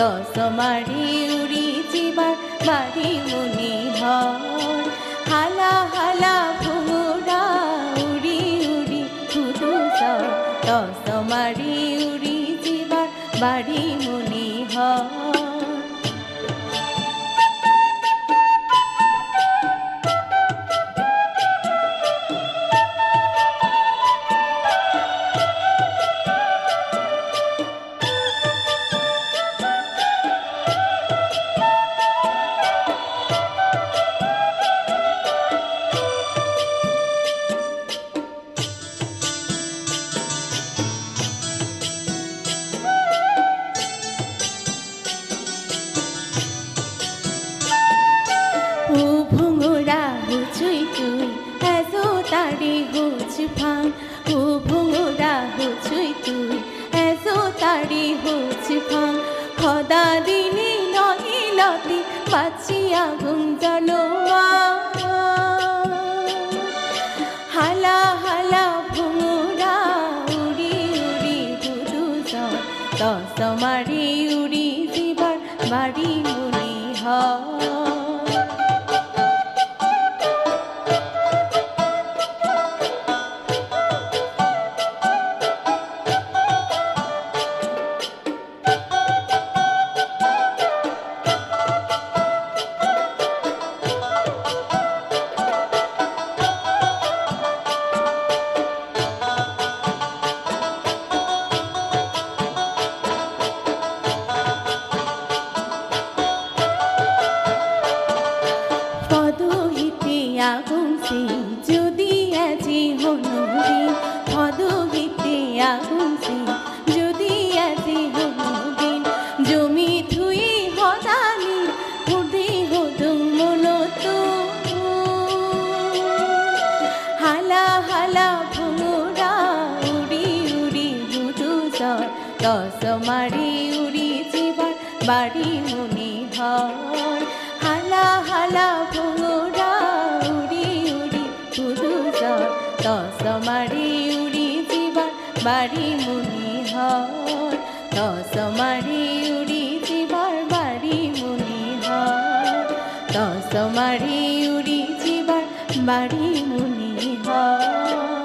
দশ মারি উড়ি জীবার মারি মুনি ধর হালা হালা ভুড়া উড়ি উড়ি ঘুটু দশ মারি উড়ি জীবার বাড়ি মুনি হর হুচ ফাং ও ভুঙুরা হুচুই তুই। এত তাড়ি হুচ ফাং খদা দিনি নহিলতি বাঁচি আগুন জলোয়া। হালা হালা ভুঙুরা উড়ি উড়ি বুদু দশ মারি উড়ি দিবার বাড়ি মুনি হয়। পদহিতে যদি আজি হনুদিন জমি থুই হদানি উঠে হদুম মনত হালা হালা ভুমুরা উড়ি উড়ি বুধু জ্বর মারি উড়ি জীবার বাড়ি মনে হয় বাড়ি মুনি হয় দশ মারি উড়ি জীবার বাড়ি মুনি হয় দশ মারি উড়ি বাড়ি মুনি হয়